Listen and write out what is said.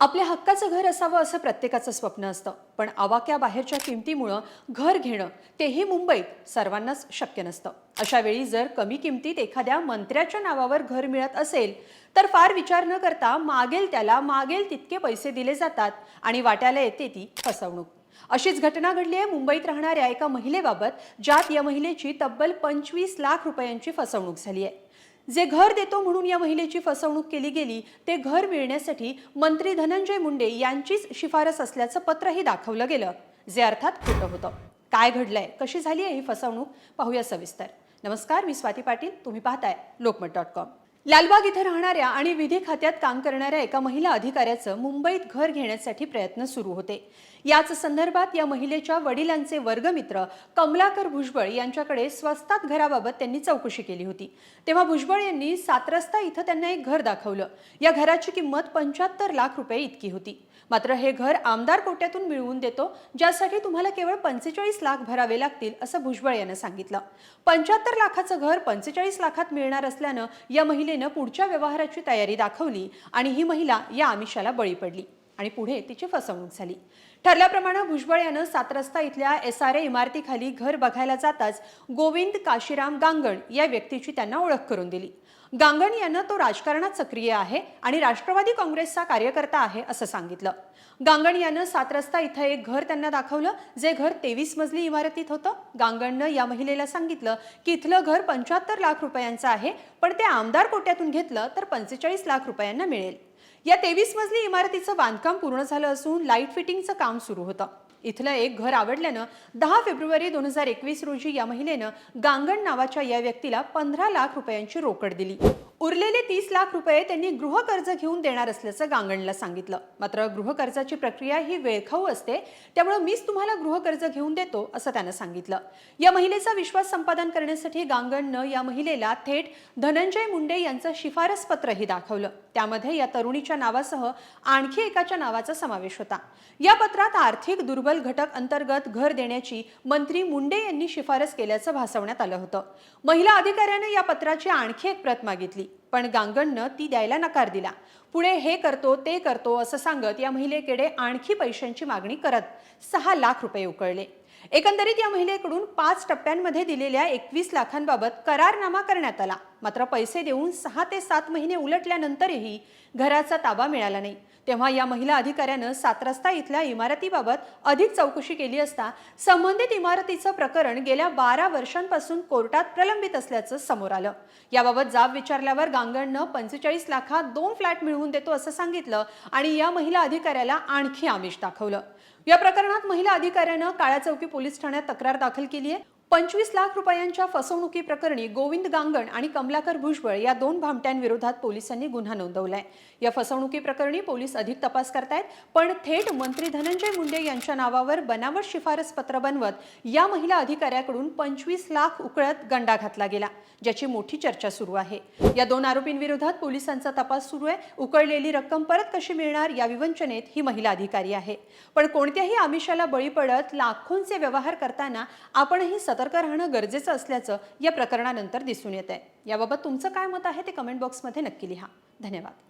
आपल्या हक्काचं घर असावं असं प्रत्येकाचं स्वप्न असतं. पण आवाक्या बाहेरच्या किमतीमुळं घर घेणं तेही मुंबईत सर्वांनाच शक्य नसतं. अशा वेळी जर कमी किमतीत एखाद्या मंत्र्याच्या नावावर घर मिळत असेल तर फार विचार न करता मागेल त्याला मागेल तितके पैसे दिले जातात आणि वाट्याला येते ती फसवणूक. अशीच घटना घडली आहे मुंबईत राहणाऱ्या एका महिलेबाबत ज्यात या महिलेची तब्बल पंचवीस लाख रुपयांची फसवणूक झाली आहे. जे घर देतो म्हणून या महिलेची फसवणूक केली गेली ते घर मिळण्यासाठी मंत्री धनंजय मुंडे यांचीच शिफारस असल्याचं पत्रही दाखवलं गेलं जे अर्थात खोटं होतं. काय घडलंय? कशी झाली आहे ही फसवणूक? पाहूया सविस्तर. नमस्कार मी स्वाती पाटील तुम्ही पाहताय लोकमत डॉट कॉम. लालबाग इथे राहणाऱ्या आणि विधी खात्यात काम करणाऱ्या एका महिला अधिकाऱ्याचं मुंबईत घर घेण्यासाठी प्रयत्न सुरू होते. याच संदर्भात या महिलेच्या वडिलांचे वर्गमित्र कमलाकर भुजबळ यांच्याकडे स्वस्तात घराबाबत त्यांनी चौकशी केली होती. तेव्हा भुजबळ यांनी सात रस्ता इथं त्यांना एक घर दाखवलं. या घराची किंमत पंच्याहत्तर लाख रुपये इतकी होती. मात्र हे घर आमदार कोट्यातून मिळवून देतो ज्यासाठी तुम्हाला केवळ पंचेचाळीस लाख भरावे लागतील असं भुजबळ यानं सांगितलं. पंच्याहत्तर लाखाचं घर पंचेचाळीस लाखात मिळणार असल्यानं या महिले पुढच्या व्यवहाराची तयारी दाखवली आणि ही महिला या आमिषाला बळी पडली. आणि पुढे तिची फसवणूक झाली. ठरल्याप्रमाणे भुजबळ यानं सात रस्ता इथल्या एस आर ए इमारतीखाली घर बघायला जाताच गोविंद काशीराम गांगण या व्यक्तीची त्यांना ओळख करून दिली. गांगण यानं तो राजकारणात सक्रिय आहे आणि राष्ट्रवादी काँग्रेसचा कार्यकर्ता आहे असं सांगितलं. गांगण यानं सात रस्ता इथं एक घर त्यांना दाखवलं जे घर तेवीस मजली इमारतीत होतं. गांगणनं या महिलेला सांगितलं की इथलं घर पंच्याहत्तर लाख रुपयांचं आहे पण ते आमदार कोट्यातून घेतलं तर पंचेचाळीस लाख रुपयांना मिळेल. या तेवीस मजली इमारतीचं बांधकाम पूर्ण झालं असून लाइट फिटिंगचं काम सुरू होतं. इथलं एक घर आवडल्यानं दहा फेब्रुवारी दोन हजार एकवीस रोजी या महिलेनं गांगण नावाच्या या व्यक्तीला पंधरा लाख रुपयांची रोकड दिली. उरलेले तीस लाख रुपये त्यांनी गृहकर्ज घेऊन देणार असल्याचं गांगणला सांगितलं. मात्र गृहकर्जाची प्रक्रिया ही वेळखाऊ असते त्यामुळे मीच तुम्हाला गृहकर्ज घेऊन देतो असं त्यानं सांगितलं. या महिलेचा विश्वास संपादन करण्यासाठी गांगणनं या महिलेला थेट धनंजय मुंडे यांचं शिफारस पत्रही दाखवलं. त्यामध्ये या तरुणीच्या नावासह आणखी एकाच्या नावाचा समावेश होता. या पत्रात आर्थिक दुर्बल घटक अंतर्गत घर देण्याची मंत्री मुंडे यांनी शिफारस केल्याचं भासवण्यात आलं होतं. महिला अधिकाऱ्यानं या पत्राची आणखी एक प्रत मागितली पण गांगणनं ती द्यायला नकार दिला. पुढे हे करतो ते करतो असं सांगत या महिलेकडे आणखी पैशांची मागणी करत सहा लाख रुपये उकळले. एकंदरीत या महिलेकडून पाच टप्प्यांमध्ये दिलेल्या एकवीस लाखांबाबत करारनामा करण्यात आला. मात्र पैसे देऊन सहा ते सात महिने उलटल्यानंतरही घराचा ताबा मिळाला नाही. तेव्हा या महिला अधिकाऱ्यानं सात रस्ता इथल्या इमारतीबाबत अधिक चौकशी केली असता संबंधित इमारतीचं प्रकरण गेल्या बारा वर्षांपासून कोर्टात प्रलंबित असल्याचं समोर आलं. याबाबत जाब विचारल्यावर गांगणनं पंचेचाळीस लाखात दोन फ्लॅट मिळवून देतो असं सांगितलं आणि या महिला अधिकाऱ्याला आणखी आमिष दाखवलं. या प्रकरणात महिला अधिकाऱ्यानं काळ्या चौकी पोलीस ठाण्यात तक्रार दाखल केली आहे पंचवीस लाख रुपयांच्या फसवणुकी प्रकरणी गोविंद गांगण आणि कमलाकर भुजबळ या दोन भामट्यांविरोधात पोलिसांनी गुन्हा नोंदवलाय. या फसवणुकी प्रकरणी पोलीस अधिक तपास करतायत पण थेट मंत्री धनंजय मुंडे यांच्या नावावर बनावट शिफारस पत्र बनवत या महिला अधिकाऱ्याकडून पंचवीस लाख उकळत गंडा घातला गेला ज्याची मोठी चर्चा सुरू आहे. या दोन आरोपींविरोधात पोलिसांचा तपास सुरू आहे. उकळलेली रक्कम परत कशी मिळणार या विवंचनेत ही महिला अधिकारी आहे. पण कोणत्याही आमिषाला बळी पडत लाखोंचे व्यवहार करताना आपणही सतर्क राहणं गरजेचं असल्याचं या प्रकरणानंतर दिसून येत आहे याबाबत तुमचं काय मत आहे ते कमेंट बॉक्समध्ये नक्की लिहा. धन्यवाद.